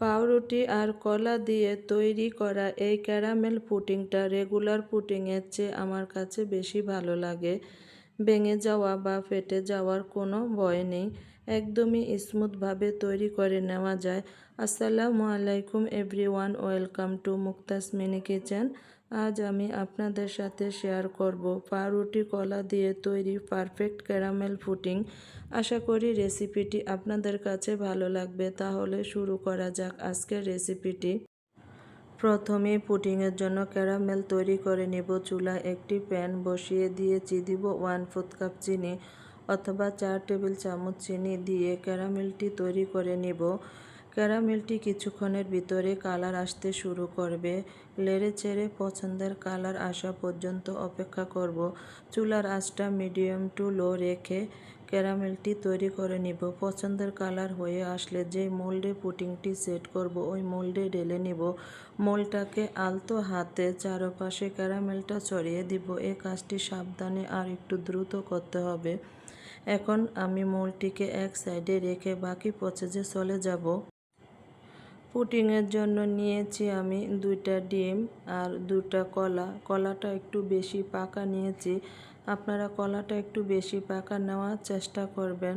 পাউরুটি আর কলা দিয়ে তৈরি করা এই ক্যারামেল পুটিংটা রেগুলার পুটিংয়ের চেয়ে আমার কাছে বেশি ভালো লাগে। ভেঙে যাওয়া বা ফেটে যাওয়ার কোনো ভয় নেই। একদমই স্মুথভাবে তৈরি করে নেওয়া যায়। আসসালামু আলাইকুম everyone welcome to Mukta's mini kitchen. আজ আমি আপনাদের সাথে শেয়ার করব পাউরুটি কলা দিয়ে তৈরি পারফেক্ট ক্যারামেল ফুটিং আশা করি রেসিপিটি আপনাদের কাছে ভালো লাগবে, তাহলে শুরু করা যাক আজকের রেসিপিটি প্রথমে পুডিংয়ের জন্য ক্যারামেল তৈরি করে নেব, চুলায় একটি প্যান বসিয়ে দিয়েছি, দিব ওয়ান ফোর্থ কাপ চিনি অথবা চার টেবিল চামচ চিনি দিয়ে ক্যারামেলটি তৈরি করে নেব। ক্যারামেলটি কিছুক্ষণের ভিতরে কালার আসতে শুরু করবে। লেড়ে চেড়ে পছন্দের কালার আসা পর্যন্ত অপেক্ষা করব। চুলার আঁচটা মিডিয়াম টু লো রেখে ক্যারামেলটি তৈরি করে নিব। পছন্দের কালার হয়ে আসলে যে মোল্ডে পুটিংটি সেট করব, ওই মোল্ডে ঢেলে নিব। মোলটাকে আলতো হাতে চারপাশে ক্যারামেলটা ছড়িয়ে দিব। এই কাজটি সাবধানে আর একটু দ্রুত করতে হবে। এখন আমি মোলটিকে এক সাইডে রেখে বাকি প্রসেসে চলে যাব। পুটিংয়ের জন্য নিয়েছি আমি দুইটা ডিম আর দুটা কলা। কলাটা একটু বেশি পাকা নিয়েছি। আপনারা কলাটা একটু বেশি পাকা নেওয়ার চেষ্টা করবেন।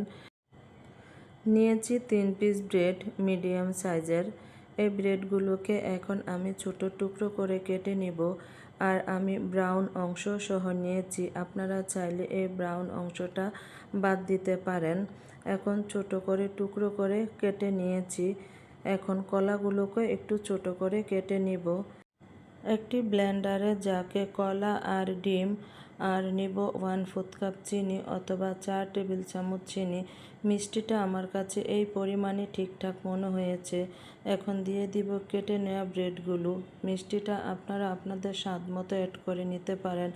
নিয়েছি তিন পিস ব্রেড মিডিয়াম সাইজের। এই ব্রেডগুলোকে এখন আমি ছোট টুকরো করে কেটে নিব আর আমি ব্রাউন অংশ সহ নিয়েছি। আপনারা চাইলে এই ব্রাউন অংশটা বাদ দিতে পারেন। এখন ছোট করে টুকরো করে কেটে নিয়েছি। এখন কলাগুলোকে একটু ছোট করে কেটে নিব। একটি ব্লেন্ডারে যাকে কলা আর ডিম আর নিব ওয়ান ফোর্থ কাপ চিনি অথবা চার টেবিল চামচ চিনি। মিষ্টিটা আমার কাছে এই পরিমাণে ঠিকঠাক মনে হয়েছে। এখন দিয়ে দিব কেটে নেওয়া ব্রেডগুলো। মিষ্টিটা আপনারা আপনাদের স্বাদ মতো অ্যাড করে নিতে পারেন।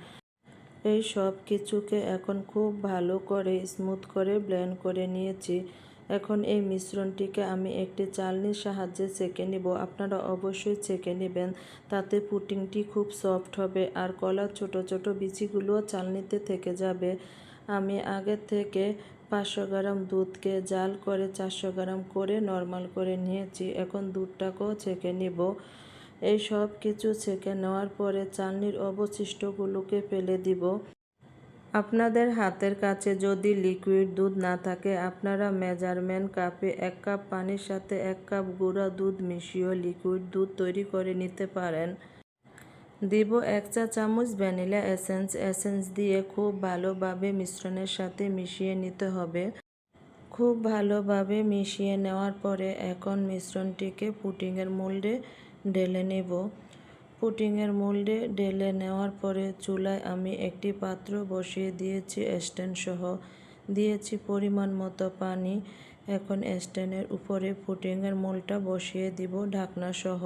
এই সব কিছুকে এখন খুব ভালো করে স্মুথ করে ব্লেন্ড করে নিয়েছি। এখন এই মিশ্রণটিকে আমি একটি চালনির সাহায্যে চেকে নেব। আপনারা অবশ্যই ছেঁকে নেবেন, তাতে পুটিংটি খুব সফট হবে আর কলার ছোট ছোট বিচিগুলোও চালনিতে থেকে যাবে। আমি আগের থেকে পাঁচশো গ্রাম দুধকে জাল করে চারশো গ্রাম করে নর্মাল করে নিয়েছি, এখন দুধটাকেও ছেঁকে নিব। এই সব কিছু ছেঁকে নেওয়ার পরে চালনির অবশিষ্টগুলোকে ফেলে দিব। আপনাদের হাতের কাছে যদি লিকুইড দুধ না থাকে, আপনারা মেজারমেন্ট কাপে এক কাপ পানির সাথে এক কাপ গুঁড়া দুধ মিশিয়ে লিকুইড দুধ তৈরি করে নিতে পারেন। দিব এক চা চামচ ভ্যানিলা এসেন্স। এসেন্স দিয়ে খুব ভালোভাবে মিশ্রণের সাথে মিশিয়ে নিতে হবে। খুব ভালোভাবে মিশিয়ে নেওয়ার পরে এখন মিশ্রণটিকে পুটিংয়ের মোল্ডে ঢেলে নেব। পুটিংয়ের মোল্ডে ঢেলে নেওয়ার পরে চুলায় আমি একটি পাত্র বসিয়ে দিয়েছি স্ট্যান্ড সহ। দিয়েছি পরিমাণ মতো পানি। এখন স্ট্যান্ডের উপরে পুটিংয়ের মোলটা বসিয়ে দিব ঢাকনা সহ।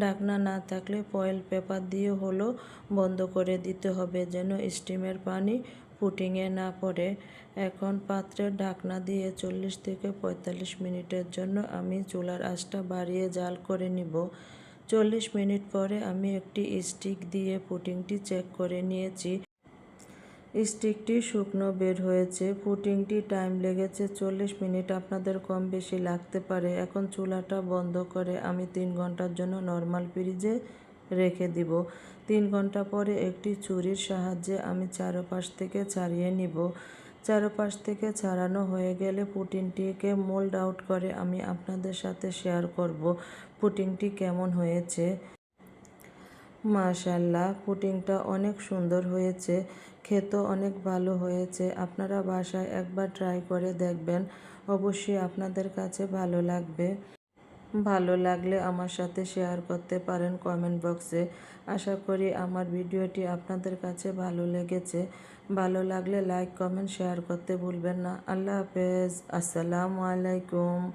ঢাকনা না থাকলে ফয়েল পেপার দিয়ে হলো বন্ধ করে দিতে হবে যেন স্টিমের পানি পুটিংয়ে না পড়ে। এখন পাত্রের ঢাকনা দিয়ে চল্লিশ থেকে পঁয়তাল্লিশ মিনিটের জন্য আমি চুলার আঁচটা বাড়িয়ে জাল করে নিব। চল্লিশ মিনিট পরে আমি একটি স্টিক দিয়ে পুটিংটি চেক করে নিয়েছি। স্টিকটি শুকনো বের হয়েছে। পুটিংটি টাইম লেগেছে চল্লিশ মিনিট। আপনাদের কম বেশি লাগতে পারে। এখন চুলাটা বন্ধ করে আমি তিন ঘণ্টার জন্য নর্মাল ফ্রিজে রেখে দিব। তিন ঘণ্টা পরে একটি ছুরির সাহায্যে আমি চারপাশ থেকে ছাড়িয়ে নিব। চারপাশ থেকে ছাড়ানো হয়ে গেলে পুটিংটিকে মোল্ড আউট করে আমি আপনাদের সাথে শেয়ার করব। পুটিংটি কেমন হয়েছে? মাশাল্লাহ পুটিংটা অনেক সুন্দর হয়েছে, খেতেও অনেক ভালো হয়েছে। আপনারা বাসায় একবার ট্রাই করে দেখবেন, অবশ্যই আপনাদের কাছে ভালো লাগবে। ভালো লাগলে আমার সাথে শেয়ার করতে পারেন কমেন্ট বক্সে আশা করি আমার ভিডিওটি আপনাদের কাছে ভালো লেগেছে। ভালো লাগলে লাইক কমেন্ট শেয়ার করতে ভুলবেন না। আল্লাহ হাফেজ। আসসালামু আলাইকুম।